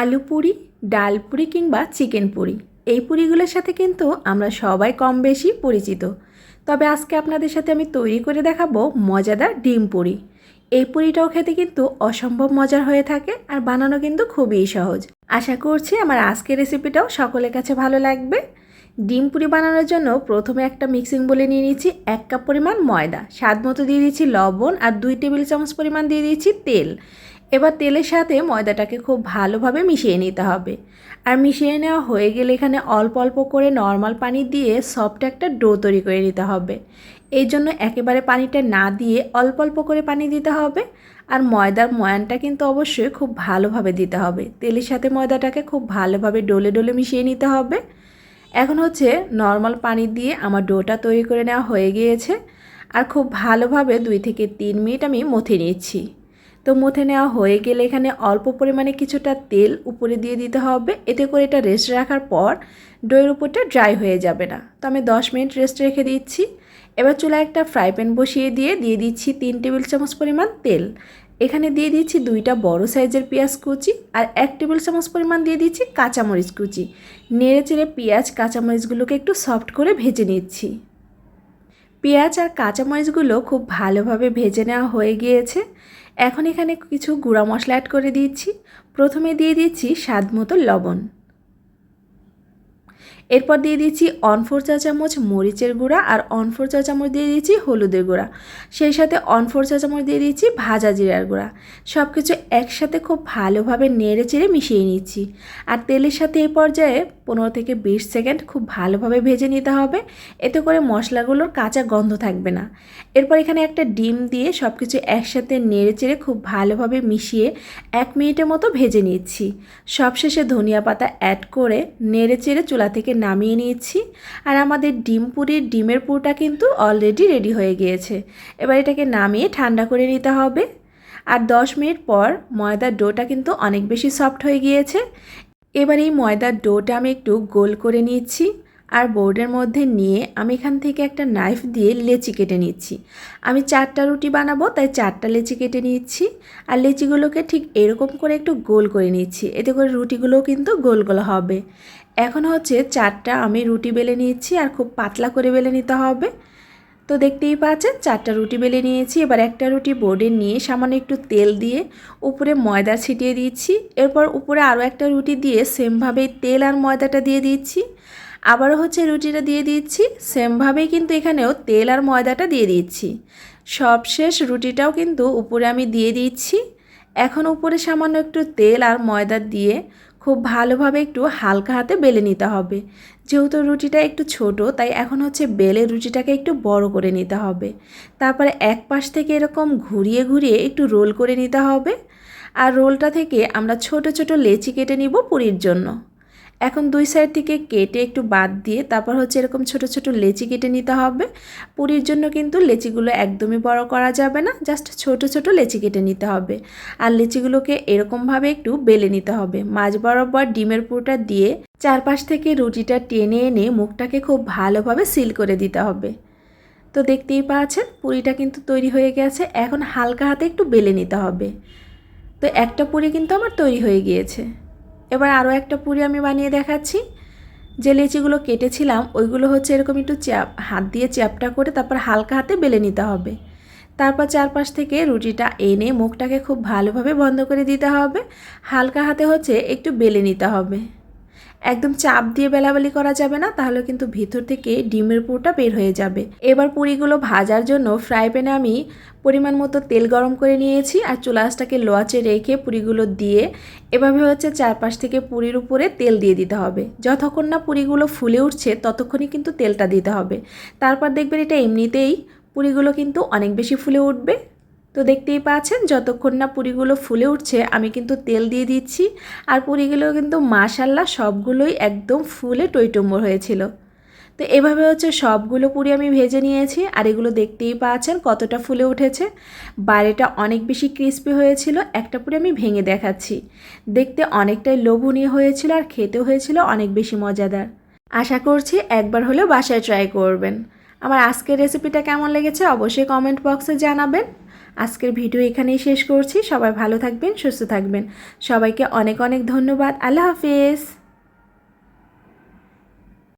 আলু পুরি, ডাল পুরি কিংবা চিকেন পুরি। এই পুরিগুলোর সাথে কিন্তু আমরা সবাই কম বেশি পরিচিত। তবে আজকে আপনাদের সাথে আমি তৈরি করে দেখাবো মজাদার ডিম পুরি। এই পুরিটাও খেতে কিন্তু অসম্ভব মজার হয়ে থাকে আর বানানো কিন্তু খুবই সহজ। আশা করছি আমার আজকের রেসিপিটাও সকলের কাছে ভালো লাগবে। ডিম পুরি বানানোর জন্য প্রথমে একটা মিক্সিং বলে নিয়ে নিচ্ছি এক কাপ পরিমাণ ময়দা। স্বাদ মতো দিয়ে দিচ্ছি লবণ আর দুই টেবিল চামচ পরিমাণ দিয়ে দিচ্ছি তেল। এবার তেলের সাথে ময়দাটাকে খুব ভালোভাবে মিশিয়ে নিতে হবে। আর মিশিয়ে নেওয়া হয়ে গেলে এখানে অল্প অল্প করে নর্মাল পানি দিয়ে সফট একটা ডো তৈরি করে নিতে হবে। এই জন্য একেবারে পানিটা না দিয়ে অল্প অল্প করে পানি দিতে হবে। আর ময়দার ময়ানটা কিন্তু অবশ্যই খুব ভালোভাবে দিতে হবে। তেলের সাথে ময়দাটাকে খুব ভালোভাবে ডলে ডলে মিশিয়ে নিতে হবে। এখন হচ্ছে নর্মাল পানি দিয়ে আমার ডোটা তৈরি করে নেওয়া হয়ে গিয়েছে। আর খুব ভালোভাবে দুই থেকে তিন মিনিট আমি মথে নিচ্ছি। তো মুথে নেওয়া হয়ে গেলে এখানে অল্প পরিমাণে কিছুটা তেল উপরে দিয়ে দিতে হবে। এতে করে এটা রেস্ট রাখার পর দইয়ের উপরটা ড্রাই হয়ে যাবে না। তো আমি দশ মিনিট রেস্ট রেখে দিচ্ছি। এবার চুলায় একটা ফ্রাই প্যান বসিয়ে দিয়ে দিয়ে দিচ্ছি তিন টেবিল চামচ পরিমাণ তেল। এখানে দিয়ে দিচ্ছি দুইটা বড় সাইজের পেঁয়াজ কুচি আর এক টেবিল চামচ পরিমাণ দিয়ে দিচ্ছি কাঁচামরিচ কুচি। নেড়ে চেড়ে পেঁয়াজ, কাঁচামরিচগুলোকে একটু সফট করে ভেজে নিচ্ছি। পেঁয়াজ আর কাঁচামরিচগুলো খুব ভালোভাবে ভেজে নেওয়া হয়ে গিয়েছে। এখন এখানে কিছু গুঁড়া মশলা অ্যাড করে দিচ্ছি প্রথমে দিয়ে দিচ্ছি স্বাদ মতো লবণ। এরপর দিয়ে দিচ্ছি অন ফোর চা চামচ মরিচের গুঁড়া আর অন ফোর চা চামচ দিয়ে দিচ্ছি হলুদের গুঁড়া। সেই সাথে অন ফোর চা চামচ দিয়ে দিচ্ছি ভাজা জিরার গুঁড়া। সব কিছু একসাথে খুব ভালোভাবে নেড়ে চেড়ে মিশিয়ে নিচ্ছি। আর তেলের সাথে এই পর্যায়ে পনেরো থেকে বিশ সেকেন্ড খুব ভালোভাবে ভেজে নিতে হবে। এতে করে মশলাগুলোর কাঁচা গন্ধ থাকবে না। এরপর এখানে একটা ডিম দিয়ে সব কিছু একসাথে নেড়ে চেড়ে খুব ভালোভাবে মিশিয়ে এক মিনিটের মতো ভেজে নিচ্ছি। সবশেষে ধনিয়া পাতা অ্যাড করে নেড়ে চেড়ে চুলা থেকে নামিয়ে নিয়েছি। আর আমাদের ডিম পুরির ডিমের পুরটা কিন্তু অলরেডি রেডি হয়ে গিয়েছে। এবার এটাকে নামিয়ে ঠান্ডা করে নিতে হবে। আর দশ মিনিট পর ময়দার ডোটা কিন্তু অনেক বেশি সফট হয়ে গিয়েছে। এবার এই ময়দার ডোটা আমি একটু গোল করে নিচ্ছি। আর বোর্ডের মধ্যে নিয়ে আমি এখান থেকে একটা নাইফ দিয়ে লেচি কেটে নিচ্ছি। আমি চারটা রুটি বানাবো, তাই চারটা লেচি কেটে নিচ্ছি। আর লেচিগুলোকে ঠিক এরকম করে একটু গোল করে নিচ্ছি। এতে করে রুটিগুলোও কিন্তু গোল গোল হবে। এখন হচ্ছে চারটা আমি রুটি বেলে নিচ্ছি আর খুব পাতলা করে বেলে নিতে হবে। তো দেখতেই পাচ্ছেন, চারটা রুটি বেলে নিয়েছি। এবার একটা রুটি বোর্ডে নিয়ে সামান্য একটু তেল দিয়ে উপরে ময়দা ছিটিয়ে দিচ্ছি। এরপর উপরে আরও একটা রুটি দিয়ে সেমভাবেই তেল আর ময়দাটা দিয়ে দিচ্ছি। আবারও হচ্ছে রুটিটা দিয়ে দিচ্ছি। সেমভাবেই কিন্তু এখানেও তেল আর ময়দাটা দিয়ে দিচ্ছি। সবশেষ রুটিটাও কিন্তু উপরে আমি দিয়ে দিচ্ছি। এখন উপরে সামান্য একটু তেল আর ময়দা দিয়ে খুব ভালোভাবে একটু হালকা হাতে বেলে নিতে হবে। যেহেতু রুটিটা একটু ছোট, তাই এখন হচ্ছে বেলে রুটিটাকে একটু বড় করে নিতে হবে। তারপরে এক পাশ থেকে এরকম ঘুরিয়ে ঘুরিয়ে একটু রোল করে নিতে হবে। আর রোলটা থেকে আমরা ছোট ছোট লেচি কেটে নিব পুরীর জন্য। এখন দুই সাইড থেকে কেটে একটু বাদ দিয়ে তারপর হচ্ছে এরকম ছোট ছোট লেচি কেটে নিতে হবে। পুরীর জন্য কিন্তু লেচিগুলো একদমই বড় করা যাবে না জাস্ট ছোট ছোট লেচি কেটে নিতে হবে। আর লেচিগুলোকে এরকমভাবে একটু বেলে নিতে হবে। মাঝ বরাবর ডিমের পুরোটা দিয়ে চারপাশ থেকে রুটিটা টেনে এনে মুখটাকে খুব ভালোভাবে সিল করে দিতে হবে। তো দেখতেই পাচ্ছেন, পুরিটা কিন্তু তৈরি হয়ে গেছে। এখন হালকা হাতে একটু বেলে নিতে হবে। তো একটা পুরি কিন্তু আমার তৈরি হয়ে গিয়েছে। এবার আরও একটা পুরি আমি বানিয়ে দেখাচ্ছি। যে লেচিগুলো কেটেছিলাম, ওইগুলো হচ্ছে এরকম একটু চ্যাপ, হাত দিয়ে চ্যাপটা করে তারপর হালকা হাতে বেলে নিতে হবে। তারপর চারপাশ থেকে রুটিটা এনে মুখটাকে খুব ভালোভাবে বন্ধ করে দিতে হবে। হালকা হাতে হচ্ছে একটু বেলে নিতে হবে। একদম চাপ দিয়ে বেলাবেলি করা যাবে না, তাহলে কিন্তু ভিতর থেকে ডিমের পুরোটা বের হয়ে যাবে। এবার পুরিগুলো ভাজার জন্য ফ্রাই প্যানে আমি পরিমাণ মতো তেল গরম করে নিয়েছি আর চুলাসটাকে লোয়াচে রেখে পুরিগুলো দিয়ে, এভাবে হচ্ছে চারপাশ থেকে পুরির উপরে তেল দিয়ে দিতে হবে। যতক্ষণ না পুরিগুলো ফুলে উঠছে, ততক্ষণই কিন্তু তেলটা দিতে হবে। তারপর দেখবেন এটা এমনিতেই পুরিগুলো কিন্তু অনেক বেশি ফুলে উঠবে। তো দেখতেই পাচ্ছেন, যতক্ষণ না পুরিগুলো ফুলে উঠছে, আমি কিন্তু তেল দিয়ে দিচ্ছি। আর পুরিগুলো কিন্তু মাশাল্লাহ সবগুলোই একদম ফুলে টইটম্বর হয়েছিল। তো এভাবে হচ্ছে সবগুলো পুরি আমি ভেজে নিয়েছি, আর এগুলো দেখতেই পাচ্ছেন কতটা ফুলে উঠেছে। বাইরেটা অনেক বেশি ক্রিস্পি হয়েছিল, একটা পুরি আমি ভেঙে দেখাচ্ছি। দেখতে অনেকটাই লোভনীয় হয়েছিল আর খেতে হয়েছিল অনেক বেশি মজাদার। আশা করছি একবার হলেও বাসায় ট্রাই করবেন। আমার আজকের রেসিপিটা কেমন লেগেছে অবশ্যই কমেন্ট বক্সে জানাবেন। আজকের ভিডিও এখানেই শেষ করছি। সবাই ভালো থাকবেন, সুস্থ থাকবেন। সবাইকে অনেক অনেক ধন্যবাদ। আল্লাহ হাফিজ।